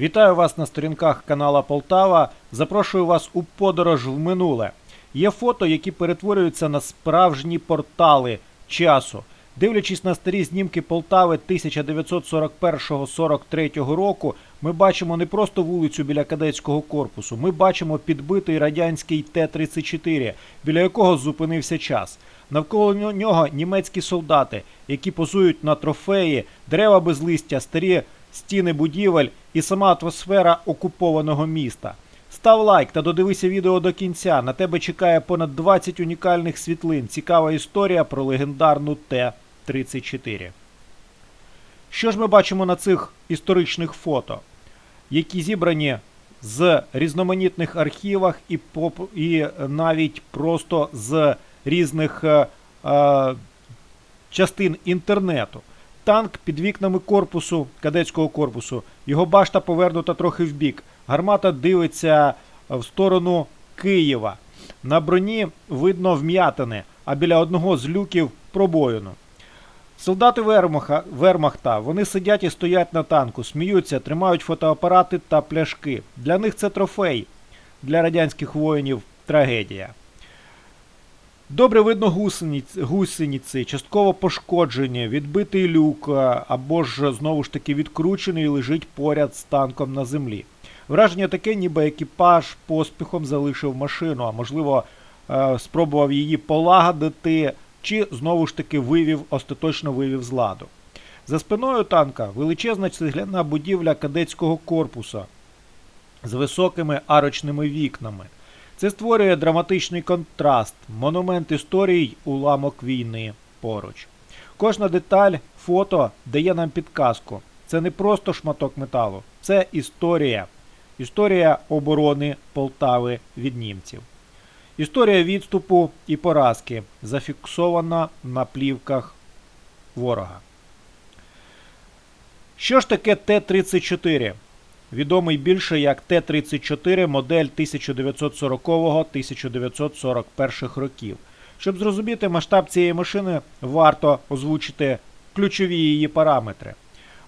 Вітаю вас на сторінках канала Полтава. Запрошую вас у подорож в минуле. Є фото, які перетворюються на справжні портали часу. Дивлячись на старі знімки Полтави 1941-43 року, ми бачимо не просто вулицю біля кадетського корпусу, ми бачимо підбитий радянський Т-34, біля якого зупинився час. Навколо нього німецькі солдати, які позують на трофеї, дерева без листя, старі стіни будівель і сама атмосфера окупованого міста. Став лайк та додивися відео до кінця. На тебе чекає понад 20 унікальних світлин. Цікава історія про легендарну Т-34. Що ж ми бачимо на цих історичних фото, які зібрані з різноманітних архівах і, і навіть просто з різних е, е, частин інтернету. Танк під вікнами корпусу, кадетського корпусу. Його башта повернута трохи вбік. Гармата дивиться в сторону Києва. На броні видно вм'ятини, а біля одного з люків пробоїну. Солдати Вермаха, Вермахта вони сидять і стоять на танку, сміються, тримають фотоапарати та пляшки. Для них це трофей. Для радянських воїнів трагедія. Добре видно гусениць, гусениці, частково пошкоджені, відбитий люк або ж знову ж таки відкручений лежить поряд з танком на землі. Враження таке, ніби екіпаж поспіхом залишив машину, а можливо е, спробував її полагодити, чи знову ж таки вивів, остаточно вивів з ладу. За спиною танка величезна цегляна будівля кадетського корпуса з високими арочними вікнами. Це створює драматичний контраст, монумент історій, уламок війни поруч. Кожна деталь фото дає нам підказку. Це не просто шматок металу, це історія. Історія оборони Полтави від німців. Історія відступу і поразки зафіксована на плівках ворога. Що ж таке Т-34? Відомий більше як Т-34 модель 1940-1941 років. Щоб зрозуміти масштаб цієї машини, варто озвучити ключові її параметри.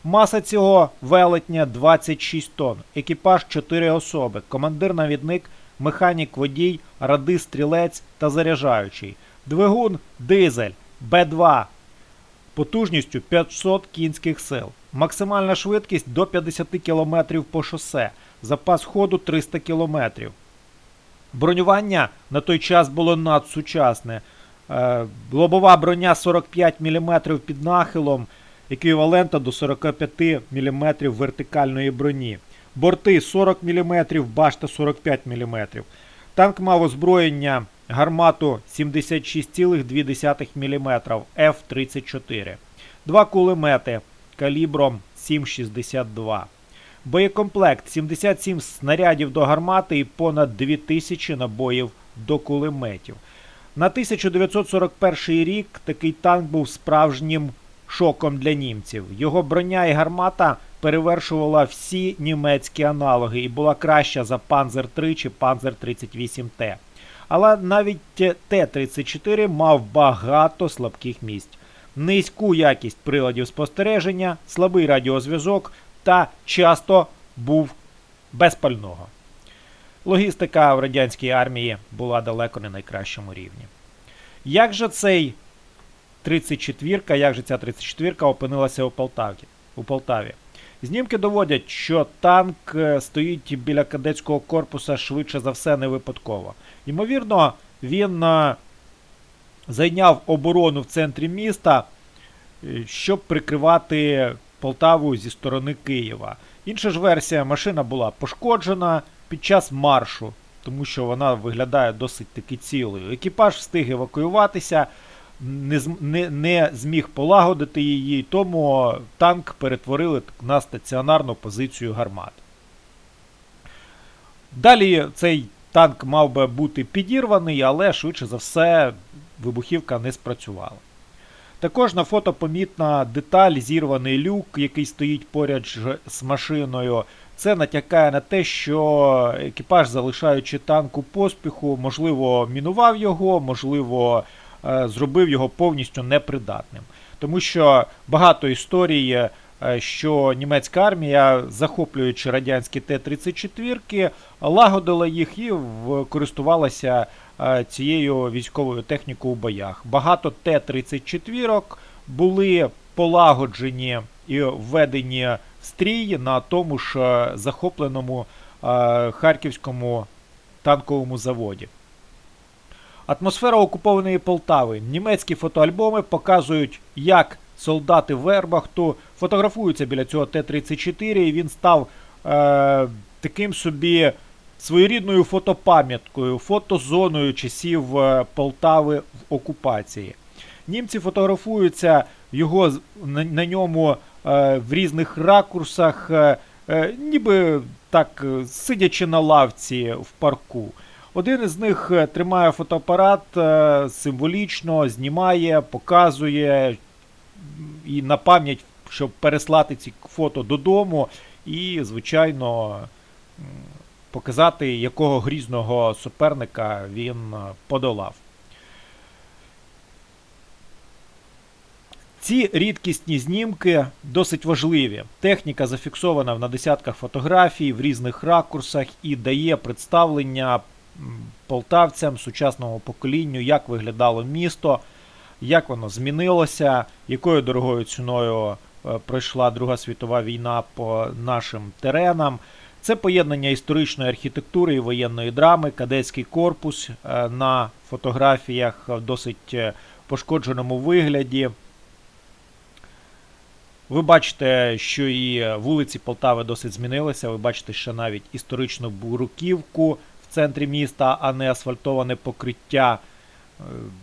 Маса цього велетня 26 тонн, екіпаж 4 особи, командир-навідник, механік водій, радист стрілець та заряджаючий. Двигун дизель Б2 потужністю 500 кінських сил. Максимальна швидкість до 50 км по шосе, запас ходу 300 км. Бронювання на той час було надсучасне. Е, Лобова броня 45 мм під нахилом, еквівалента до 45 мм вертикальної броні. Борти 40 мм, башта 45 мм. Танк мав озброєння гармату 76,2 мм F-34. Два кулемети калібром 7,62. Боєкомплект 77 снарядів до гармати і понад 2000 набоїв до кулеметів. На 1941 рік такий танк був справжнім шоком для німців. Його броня і гармата перевершувала всі німецькі аналоги і була краща за Панзер 3 чи Панзер 38Т. Але навіть Т-34 мав багато слабких місць. Низьку якість приладів спостереження, слабий радіозв'язок та часто був без пального. Логістика в радянській армії була далеко не найкращому рівні. Як же цей 34-ка, як же ця 34-ка опинилася у Полтаві? у Полтаві? Знімки доводять, що танк е, стоїть біля кадетського корпуса швидше за все не випадково. Ймовірно, він е, зайняв оборону в центрі міста, е, щоб прикривати Полтаву зі сторони Києва. Інша ж версія, машина була пошкоджена під час маршу, тому що вона виглядає досить таки цілою. Екіпаж встиг евакуюватися, не, не, не зміг полагодити її, тому танк перетворили на стаціонарну позицію гармат. Далі цей танк мав би бути підірваний, але швидше за все вибухівка не спрацювала. Також на фото помітна деталь, зірваний люк, який стоїть поряд з машиною. Це натякає на те, що екіпаж, залишаючи танк у поспіху, можливо, мінував його, можливо, е, зробив його повністю непридатним. Тому що багато історій е, що німецька армія, захоплюючи радянські Т-34, лагодила їх і користувалася цією військовою технікою у боях. Багато Т-34 були полагоджені і введені в стрій на тому ж е, захопленому е, харківському танковому заводі. Атмосфера окупованої Полтави. Німецькі фотоальбоми показують, як солдати Вербахту фотографуються біля цього Т-34, і він став е, таким собі своєрідною фотопам'яткою, фотозоною часів е, Полтави в окупації. Німці фотографуються його на, на ньому е, в різних ракурсах, е, е, ніби так е, сидячи на лавці в парку. Один із них тримає фотоапарат е, символічно, знімає, показує і на пам'ять, щоб переслати ці фото додому, і, звичайно, показати, якого грізного суперника він е, подолав. Ці рідкісні знімки досить важливі. Техніка зафіксована на десятках фотографій в різних ракурсах і дає представлення полтавцям, сучасному поколінню, як виглядало місто, як воно змінилося, якою дорогою ціною е, пройшла Друга світова війна по нашим теренам. Це поєднання історичної архітектури і воєнної драми, кадетський корпус е, на фотографіях в досить е, пошкодженому вигляді. Ви бачите, що і вулиці Полтави досить змінилися. Ви бачите, що навіть історичну буруківку в центрі міста, а не асфальтоване покриття. Е,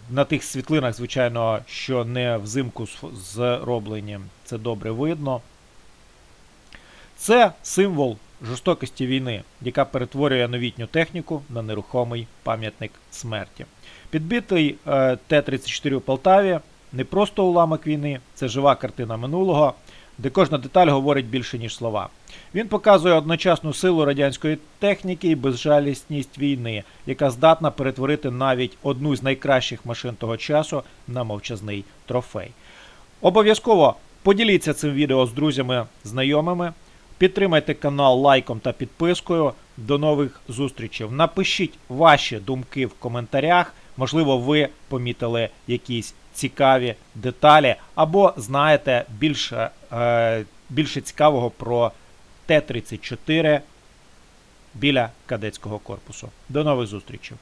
На тих світлинах, звичайно, що не взимку зроблені, це добре видно. Це символ жорстокості війни, яка перетворює новітню техніку на нерухомий пам'ятник смерті. Підбитий е, Т-34 у Полтаві не просто уламок війни, це жива картина минулого, де кожна деталь говорить більше, ніж слова. Він показує одночасну силу радянської техніки і безжалісність війни, яка здатна перетворити навіть одну з найкращих машин того часу на мовчазний трофей. Обов'язково поділіться цим відео з друзями, знайомими. Підтримайте канал лайком та підпискою. До нових зустрічей. Напишіть ваші думки в коментарях. Можливо, ви помітили якісь цікаві деталі, або знаєте більше, е, більше цікавого про Т-34 біля кадетського корпусу. До нових зустрічей!